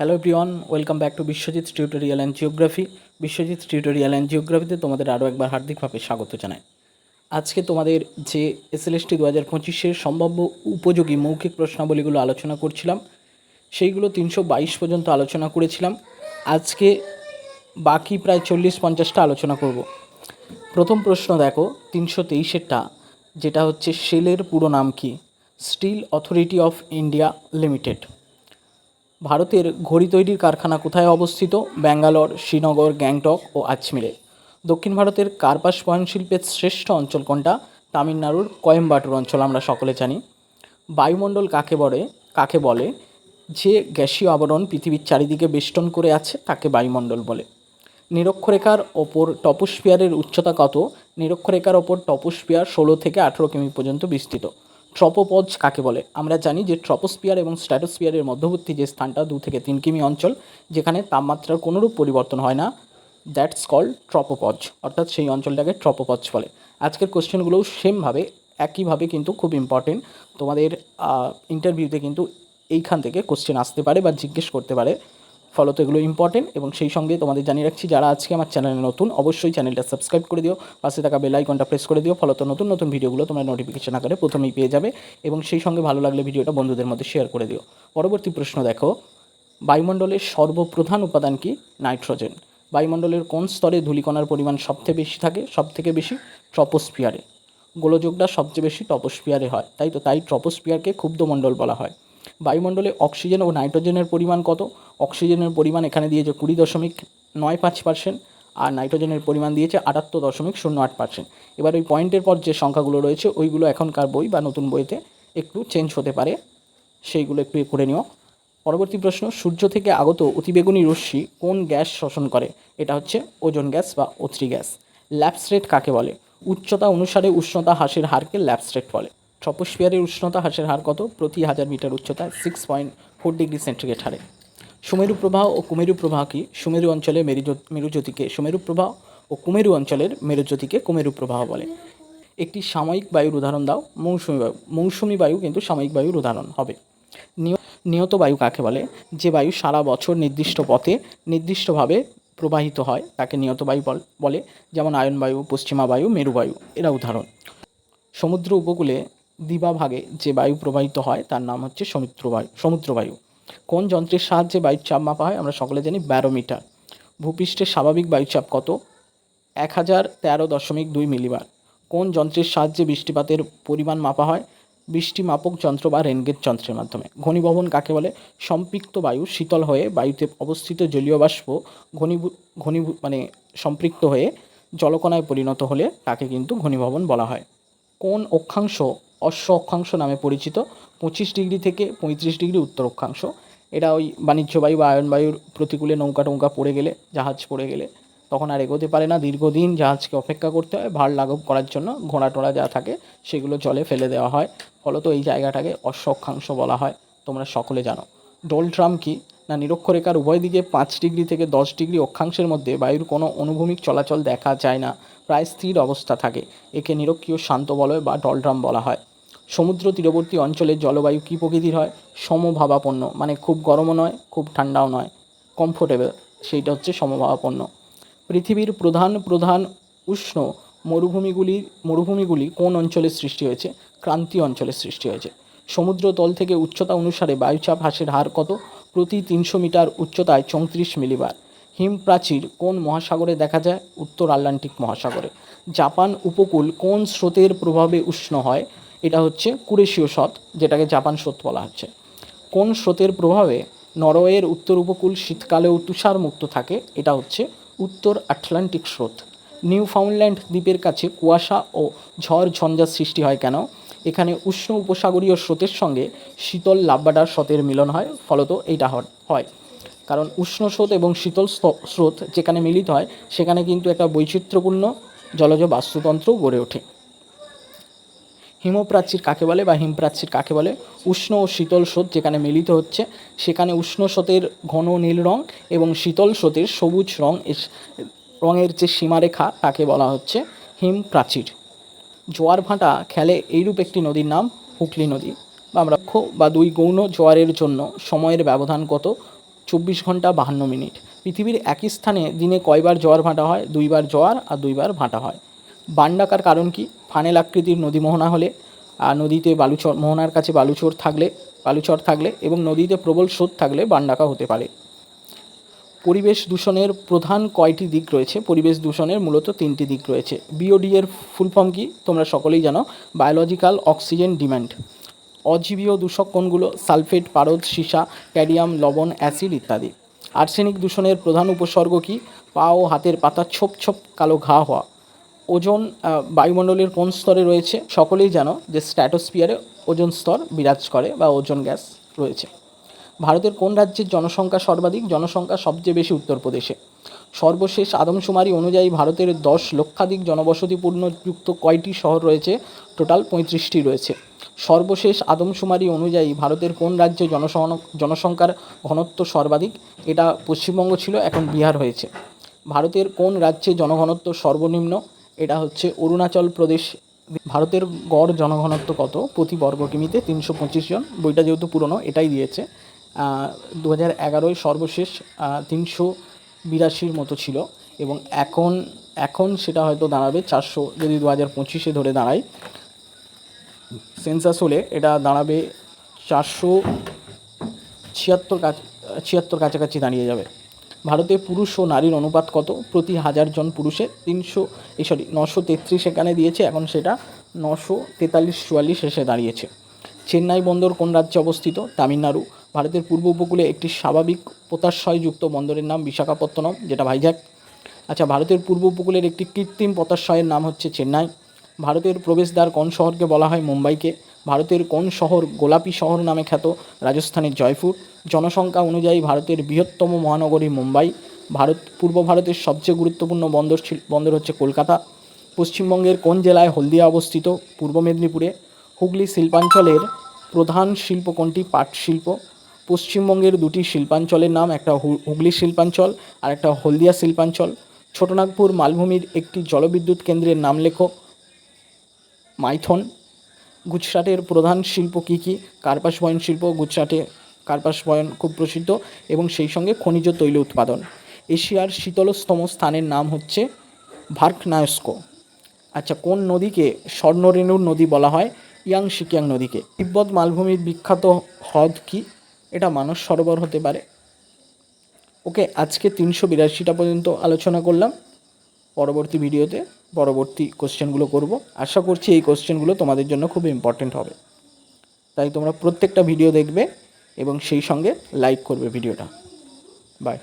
Hello everyone welcome back to Biswajit tutorial and geography Biswajit tutorial and জিওগ্রাফিতে তোমাদের আরও একবার হার্দিকভাবে স্বাগত জানাই। আজকে তোমাদের যে এসএলএসটি দু হাজার পঁচিশের সম্ভাব্য উপযোগী মৌখিক প্রশ্নাবলীগুলো আলোচনা করছিলাম, সেইগুলো তিনশো বাইশ পর্যন্ত আলোচনা করেছিলাম। আজকে বাকি প্রায় চল্লিশ পঞ্চাশটা আলোচনা করব। প্রথম প্রশ্ন দেখো, তিনশো তেইশেরটা, যেটা হচ্ছে সেলের পুরো নাম কি? Steel authority of India limited ভারতের ঘড়ি তৈরির কারখানা কোথায় অবস্থিত? ব্যাঙ্গালোর, শ্রীনগর, গ্যাংটক ও আজমিরে। দক্ষিণ ভারতের কার্পাস বয়ন শিল্পের শ্রেষ্ঠ অঞ্চল কোনটা? তামিলনাড়ুর কয়েম্বাটুর অঞ্চল আমরা সকলে জানি। বায়ুমণ্ডল কাকে বলে? কাকে বলে? যে গ্যাসীয় আবরণ পৃথিবীর চারিদিকে বেষ্টন করে আছে, তাকে বায়ুমণ্ডল বলে। নিরক্ষরেখার ওপর টপোস্ফিয়ারের উচ্চতা কত? নিরক্ষরেখার ওপর টপোস্ফিয়ার ষোলো থেকে আঠেরো কিমি পর্যন্ত বিস্তৃত। ট্রপোপজ কাকে বলে? আমরা জানি যে ট্রপোস্ফিয়ার এবং স্ট্র্যাটোস্ফিয়ারের মধ্যবর্তী যে স্থানটা দু থেকে তিন কিমি অঞ্চল, যেখানে তাপমাত্রার কোনোরূপ পরিবর্তন হয় না দ্যাটস কল ট্রপোপজ, অর্থাৎ সেই অঞ্চলটাকে ট্রপোপজ বলে। আজকের কোশ্চেনগুলোও সেমভাবে, একইভাবে কিন্তু খুব ইম্পর্টেন্ট তোমাদের ইন্টারভিউতে কিন্তু এইখান থেকে কোশ্চেন আসতে পারে বা জিজ্ঞেস করতে পারে। ফলত এগুলো ইম্পর্টেন্ট এবং সেই সঙ্গে তোমাদের জানিয়ে রাখছি, যারা আজকে আমার চ্যানেলে নতুন, অবশ্যই চ্যানেলটা সাবস্ক্রাইব করে দিও, পাশে থাকা বেল আইকনটা প্রেস করে দিও ফলত নতুন নতুন ভিডিওগুলো তোমরা নোটিফিকেশন আকারে প্রথমেই পেয়ে যাবে এবং সেই সঙ্গে ভালো লাগলে ভিডিওটা বন্ধুদের মধ্যে শেয়ার করে দিও। পরবর্তী প্রশ্ন দেখো, বায়ুমণ্ডলের সর্বপ্রধান উপাদান কি? নাইট্রোজেন বায়ুমণ্ডলের কোন স্তরে ধূলিকণার পরিমাণ সবথেকে বেশি থাকে? সবথেকে বেশি ট্রপোস্ফিয়ারে গোলযোগটা সবচেয়ে বেশি ট্রপোস্ফিয়ারে হয়, তাই তো? তাই ট্রপোস্ফিয়ারকে ক্ষুব্ধমণ্ডল বলা হয়। বায়ুমণ্ডলে অক্সিজেন ও নাইট্রোজেনের পরিমাণ কত? অক্সিজেনের পরিমাণ এখানে দিয়েছে কুড়ি দশমিক নয় পাঁচ পার্সেন্ট আর নাইট্রোজেনের পরিমাণ দিয়েছে আটাত্তর দশমিক শূন্য আট পার্সেন্ট। এবার ওই পয়েন্টের পর যে সংখ্যাগুলো রয়েছে, ওইগুলো এখনকার বই বা নতুন বইতে একটু চেঞ্জ হতে পারে। সেইগুলো একটু করে নিও। পরবর্তী প্রশ্ন, সূর্য থেকে আগত অতিবেগুনি রশ্মি কোন গ্যাস শোষণ করে? এটা হচ্ছে ওজন গ্যাস বা ওথ্রি গ্যাস। ল্যাপস রেট কাকে বলে? উচ্চতা অনুসারে উষ্ণতা হ্রাসের হারকে ল্যাপস রেট বলে। ট্রপোস্ফিয়ারের উষ্ণতা হ্রাসের হার কত? প্রতি হাজার মিটার উচ্চতা six point four degree centigrade হারে। সুমেরু প্রবাহ ও কুমেরু প্রবাহ কি? সুমেরু অঞ্চলে মেরুজ মেরুজ্যোতিকে সুমেরু প্রবাহ ও কুমেরু অঞ্চলের মেরুজ্যোতিকে কুমেরু প্রবাহ বলে। একটি সাময়িক বায়ুর উদাহরণ দাও। মৌসুমী বায়ু মৌসুমী বায়ু কিন্তু সাময়িক বায়ুর উদাহরণ হবে। নিয়- নিয়ত বায়ু কাকে বলে? যে বায়ু সারা বছর নির্দিষ্ট পথে নির্দিষ্টভাবে প্রবাহিত হয়, তাকে নিয়ত বায়ু বলে। যেমন আয়ন বায়ু, পশ্চিমা বায়ু, মেরু বায়ু, এরা উদাহরণ। সমুদ্র উপকূলে দিবাভাগে যে বায়ু প্রবাহিত হয়, তার নাম হচ্ছে সমুদ্র বায়ু সমুদ্র বায়ু। কোন যন্ত্রের সাহায্যে বায়ুর চাপ মাপা হয়, আমরা সকলে জানি ব্যারোমিটার। ভূপৃষ্ঠের স্বাভাবিক বায়ুচাপ কত? এক হাজার তেরো দশমিক দুই মিলিবার। কোন যন্ত্রের সাহায্যে বৃষ্টিপাতের পরিমাণ মাপা হয়? বৃষ্টি মাপক যন্ত্র বা রেনগেজ যন্ত্রের মাধ্যমে। ঘনীভবন কাকে বলে? সম্পৃক্ত বায়ু শীতল হয়ে বায়ুতে অবস্থিত জলীয় বাষ্প ঘনীভূ ঘনী মানে সম্পৃক্ত হয়ে জলকণায় পরিণত হলে তাকে কিন্তু ঘনীভবন বলা হয়। কোন অক্ষাংশ অশ্ব অক্ষাংশ নামে পরিচিত, পঁচিশ ডিগ্রি থেকে পঁয়ত্রিশ ডিগ্রি উত্তর অক্ষাংশ এটা ওই বাণিজ্যবায়ু বা আয়ন বায়ুর প্রতিকূলে নৌকা টৌকা পড়ে গেলে, জাহাজ পড়ে গেলে, তখন আর এগোতে পারে না। দীর্ঘদিন জাহাজকে অপেক্ষা করতে হয়, ভার লাঘব করার জন্য ঘোড়া টোড়া যা থাকে সেগুলো জলে ফেলে দেওয়া হয়। ফলত এই জায়গাটাকে অক্ষাংশ বলা হয়। তোমরা সকলে জানো। ডোলড্রাম কি? না, নিরক্ষরেখার উভয় দিকে পাঁচ ডিগ্রি থেকে দশ ডিগ্রি অক্ষাংশের মধ্যে বায়ুর কোনো অনুভূমিক চলাচল দেখা যায় না। প্রায় স্থির অবস্থা থাকে। একে নিরক্ষীয় শান্ত বলয় বা ডলড্রাম বলা হয়। সমুদ্র তীরবর্তী অঞ্চলের জলবায়ু কী প্রকৃতির হয়? সমভাবাপন্ন। মানে খুব গরমও নয়, খুব ঠান্ডাও নয়। কমফোর্টেবল, সেইটা হচ্ছে সমভাবাপন্ন। পৃথিবীর প্রধান প্রধান উষ্ণ মরুভূমিগুলির, মরুভূমিগুলি কোন অঞ্চলে সৃষ্টি হয়েছে? ক্রান্তীয় অঞ্চলে সৃষ্টি হয়েছে। সমুদ্র তল থেকে উচ্চতা অনুসারে বায়ুচাপ হ্রাসের হার কত? প্রতি তিনশো মিটার উচ্চতায় চৌত্রিশ মিলিবার। হিম প্রাচীর কোন মহাসাগরে দেখা যায়? উত্তর আটলান্টিক মহাসাগরে। জাপান উপকূল কোন স্রোতের প্রভাবে উষ্ণ হয়? এটা হচ্ছে কুরেশীয় স্রোত, যেটাকে জাপান স্রোত বলা হচ্ছে। কোন স্রোতের প্রভাবে নরওয়ের উত্তর উপকূল শীতকালেও তুষারমুক্ত থাকে, এটা হচ্ছে উত্তর আটলান্টিক স্রোত। নিউ ফাউন্ডল্যান্ড দ্বীপের কাছে কুয়াশা ও ঝড় ঝঞ্ঝার সৃষ্টি হয় কেন? এখানে উষ্ণ উপসাগরীয় স্রোতের সঙ্গে শীতল লাব্বাডার স্রোতের মিলন হয়, ফলত এইটা হয়। কারণ উষ্ণ স্রোত এবং শীতল স্রোত যেখানে মিলিত হয়, সেখানে কিন্তু একটা বৈচিত্র্যপূর্ণ জলজ বাস্তুতন্ত্র গড়ে ওঠে। হিমপ্রাচীর কাকে বলে বা হিমপ্রাচীর কাকে বলে? উষ্ণ ও শীতল স্রোত যেখানে মিলিত হচ্ছে, সেখানে উষ্ণ স্রোতের ঘন নীল রং এবং শীতল স্রোতের সবুজ রং রঙের যে সীমারেখা তাকে বলা হচ্ছে হিমপ্রাচীর জোয়ার ভাঁটা খেলে এইরূপ একটি নদীর নাম হুগলি নদী। বা আমরা বা দুই গৌণ জোয়ারের জন্য সময়ের ব্যবধান কত? চব্বিশ ঘণ্টা বাহান্ন মিনিট। পৃথিবীর একই স্থানে দিনে কয়বার জোয়ার ভাঁটা হয়? দুইবার জোয়ার আর দুইবার ভাঁটা হয়। বান ডাকার কারণ কি? ফানেল আকৃতির নদী মোহনা হলে আর নদীতে বালুচর, মোহনার কাছে বালুচর থাকলে বালুচর থাকলে এবং নদীতে প্রবল স্রোত থাকলে বান ডাকা হতে পারে। পরিবেশ দূষণের প্রধান কয়টি দিক রয়েছে? পরিবেশ দূষণের মূলত তিনটি দিক রয়েছে। বিওডি এর ফুল ফর্ম কি? তোমরা সকলেই জানো বায়োলজিক্যাল অক্সিজেন ডিম্যান্ড অজীবীয় দূষক কোনগুলো সালফেট পারদ, সীসা, ক্যাডিয়াম, লবণ, অ্যাসিড ইত্যাদি। আর্সেনিক দূষণের প্রধান উপসর্গ কি? পা ও হাতের পাতা ছোপ ছোপ কালো ঘা হওয়া। ওজন বায়ুমণ্ডলের কোন স্তরে রয়েছে সকলেই জানো যে স্ট্র্যাটোস্ফিয়ারে ওজন স্তর বিরাজ করে বা ওজন গ্যাস রয়েছে। ভারতের কোন রাজ্যের জনসংখ্যা সর্বাধিক? জনসংখ্যা সবচেয়ে বেশি উত্তরপ্রদেশে। সর্বশেষ আদমশুমারি অনুযায়ী ভারতের দশ লক্ষাধিক জনবসতিপূর্ণ যুক্ত কয়টি শহর রয়েছে? টোটাল পঁয়ত্রিশটি রয়েছে। সর্বশেষ আদমশুমারি অনুযায়ী ভারতের কোন রাজ্যে জনসহন জনসংখ্যার ঘনত্ব সর্বাধিক? এটা পশ্চিমবঙ্গ ছিল, এখন বিহার হয়েছে। ভারতের কোন রাজ্যে জনঘনত্ব সর্বনিম্ন? এটা হচ্ছে অরুণাচল প্রদেশ ভারতের গড় জনঘনত্ব কত? প্রতি বর্গ কিমিতে তিনশো পঁচিশ জন। বইটা যেহেতু পুরনো, এটাই দিয়েছে। দু হাজার এগারোয় সর্বশেষ তিনশো বিরাশির মতো ছিল। এবং এখন এখন সেটা হয়তো দাঁড়াবে চারশো, যদি দু হাজার পঁচিশে ধরে দাঁড়ায়। সেন্সাস হলে এটা দাঁড়াবে চারশো ছিয়াত্তর কাছ, ছিয়াত্তর কাছাকাছি দাঁড়িয়ে যাবে। ভারতে পুরুষ ও নারীর অনুপাত কত? প্রতি হাজার জন পুরুষে তিনশো এই সরি, নশো তেত্রিশ এখানে দিয়েছে, এখন সেটা নশো তেতাল্লিশ চুয়াল্লিশ এসে দাঁড়িয়েছে। চেন্নাই বন্দর কোন রাজ্যে অবস্থিত? তামিলনাড়ু। ভারতের পূর্ব উপকূলে একটি স্বাভাবিক পোতাশ্রয়যুক্ত বন্দরের নাম বিশাখাপত্তনম, যেটা ভাইজ্যাক। আচ্ছা ভারতের পূর্ব উপকূলের একটি কৃত্রিম পতাশ্রয়ের নাম হচ্ছে চেন্নাই। ভারতের প্রবেশদ্বার কোন শহরকে বলা হয়? মুম্বাইকে। ভারতের কোন শহর গোলাপি শহর নামে খ্যাত? রাজস্থানের জয়পুর। জনসংখ্যা অনুযায়ী ভারতের বৃহত্তম মহানগরী মুম্বাই। ভারত, পূর্ব ভারতের সবচেয়ে গুরুত্বপূর্ণ বন্দর বন্দর হচ্ছে কলকাতা। পশ্চিমবঙ্গের কোন জেলায় হলদিয়া অবস্থিত? পূর্ব মেদিনীপুরে। হুগলি শিল্পাঞ্চলের প্রধান শিল্প কোনটি? পাট শিল্প। পশ্চিমবঙ্গের দুটি শিল্পাঞ্চলের নাম, একটা হুগলি শিল্পাঞ্চল আর একটা হলদিয়া শিল্পাঞ্চল। ছোটনাগপুর মালভূমির একটি জলবিদ্যুৎ কেন্দ্রের নাম লেখো। মাইথন। গুজরাটের প্রধান শিল্প কী কী? কার্পাস বয়ন শিল্প গুজরাটে কার্পাস বয়ন খুব প্রসিদ্ধ এবং সেই সঙ্গে খনিজ তৈল উৎপাদন। এশিয়ার শীতলতম স্থানের নাম হচ্ছে ভার্কনায়স্কো। আচ্ছা কোন নদীকে স্বর্ণরেণুর নদী বলা হয়? ইয়াং সিকিয়াং নদীকে। তিব্বত মালভূমির বিখ্যাত হ্রদ কি? এটা মানস সরোবর হতে পারে। ওকে, আজকে তিনশো বিরাশিটা পর্যন্ত আলোচনা করলাম। পরবর্তী ভিডিওতে পরবর্তী কোশ্চেনগুলো করব। আশা করছি এই কোশ্চেনগুলো তোমাদের জন্য খুব ইম্পর্টেন্ট হবে। তাই তোমরা প্রত্যেকটা ভিডিও দেখবে এবং সেই সঙ্গে লাইক করবে ভিডিওটা। বাই